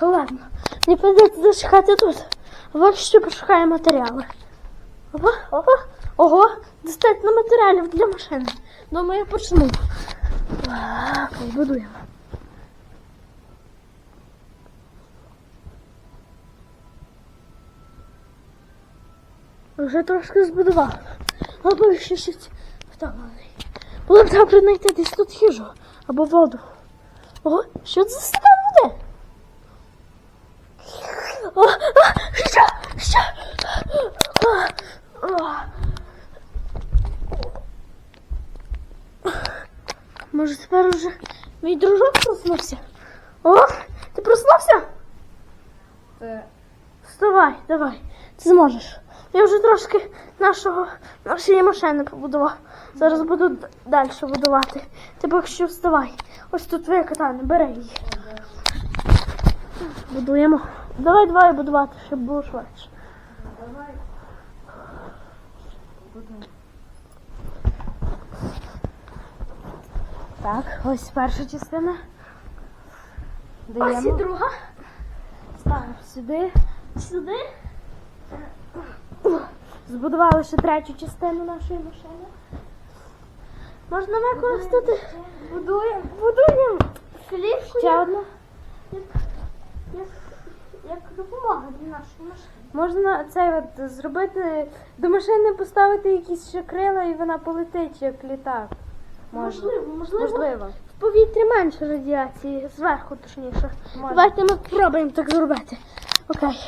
Ладно, не придеться зачекати тут. Вот що пошукає матеріали. Ого, ого, ого, достатньо матеріалів для машини. Думаю, я почну. Так, будуємо. Вже трошки збудував. Або ще щось втомлений. Було б добре знайти десь тут їжу або воду. Ого, що це за води? О, а, що? Що? А, а. Може тепер уже мій дружок проснувся? О, ти проснувся? Це Вставай, давай, ти зможеш. Я вже трошки нашого нашої машини побудував. Зараз буду далі будувати. Ти поки що вставай. Ось тут твоя катана, бери її. Будуємо. Давай давай будувати, щоб було швидше. давай. Так, ось перша частина. Ось і друга. Ставимо сюди. Сюди. Збудували ще третю частину нашої машини. Можна використати. Будуємо. Будуємо. Філіпку Ще одну. як, як, як допомога для нашої машини. Можна це от зробити до машини поставити якісь ще крила і вона полетить як літак. Можливо, можливо. Можливо. В повітрі менше радіації, зверху точніше. Давайте ми спробуємо так зробити. Окей.